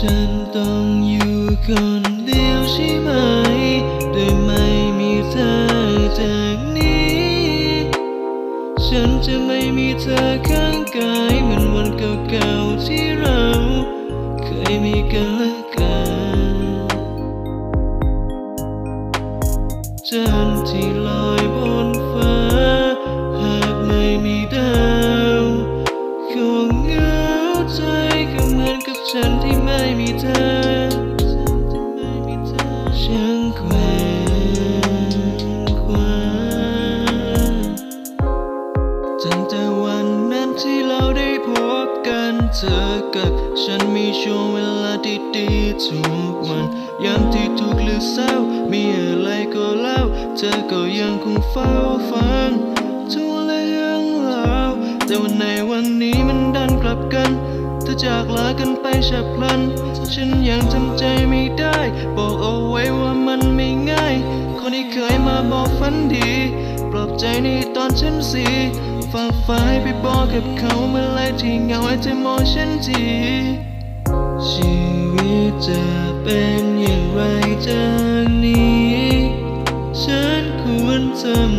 ฉันต้องอยู่คนเดียวใช่ไหม โดยไม่มีเธอจากนี้ ฉันจะไม่มีเธอข้างกายเหมือนวันเก่าๆที่เรา เคยมีกัน ด้พบกันเธอกับฉันมีช่วงเวลาที่ดีทุกวันยามที่ทุกข์หรือเศร้า มีอะไรก็เล่า เธอก็ยังคงเฝ้าฟังทุกเรื่องราวแต่วันในวันนี้มันดันกลับกัน ธอจากลากันไปฉับพลัน ฉันยังทำใจไม่ได้ บอกเอาไว้ว่ามันไม่ง่าย คนที่เคยมาบอกฝันดีปลอบใจในตอนฉันสียฝากฝ่ายไปบอกกับเขาเมื่อไรที่เงาให้เธอมองฉันทีชีวิตจะเป็นอย่างไรจากนี้ ฉันควรทำ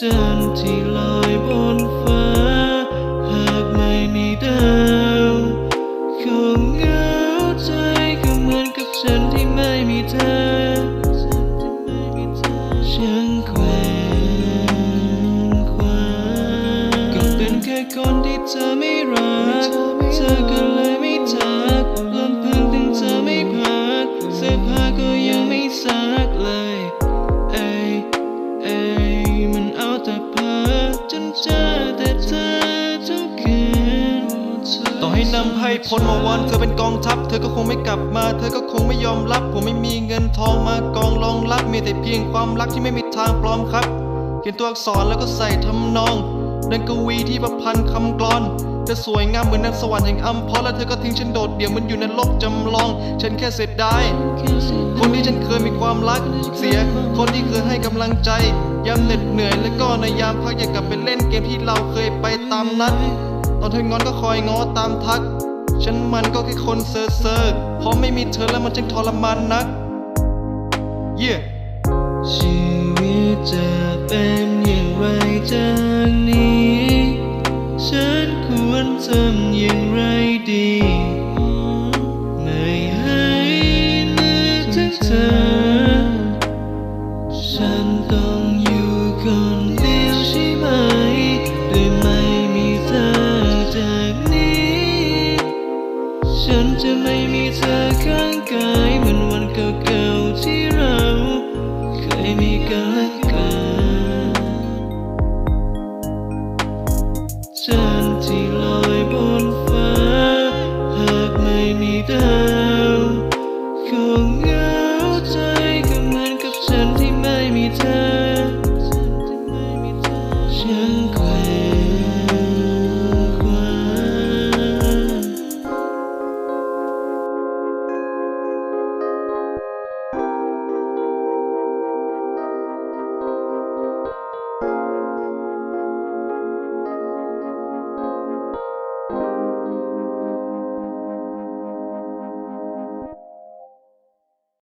จันทร์ที่ลอยบนฟ้า หากไม่มีดาวคงเหงาใจก็เหมือนกับฉันที่ไม่มีเธอ ให้นำให้พ้นมาวันเธอเป็นกองทัพ เธอก็คงไม่กลับมา เธอก็คงไม่ยอมรับ ผมไม่มีเงินทองมากองรองรับ มีแต่เพียงความรักที่ไม่มีทางปลอมครับ เขียนตัวอักษรแล้วก็ใส่ทำนองดังกวีที่ประพันธ์คำกลอนเธอสวยงามเหมือนนางสวรรค์แห่งอัมพรแล้วเธอก็ทิ้งฉันโดดเดี่ยวมันอยู่ในโลกจำลอง ฉันแค่เสียดายคนที่ฉันเคยมีความรักเสีย คนที่เคยให้กำลังใจยามเหน็ดเหนื่อย แล้วก็ในยามพักอยากกลับไปเล่นเกมที่เราเคยไปตามนัด ตอนเธองอนก็คอยง้อตามทัก ฉันมันก็แค่คนเซอร์เซอร์เพราะไม่มีเธอแล้วมันจึงทรมานนัก เย่ชีวิตจะเป็นอย่างไรจากนี้ ฉันควรทำอย่างไรดี ไม่ให้นึกถึงเธอ ฉันจะไม่มีเธอข้างกายเหมือนวันเก่าๆที่เราเคยมีกันและกันจันที่ลอยบนฟ้า หากไม่มีดาวคงเหงาใจก็เหมือนกับฉันที่ไม่มีเธอฉัน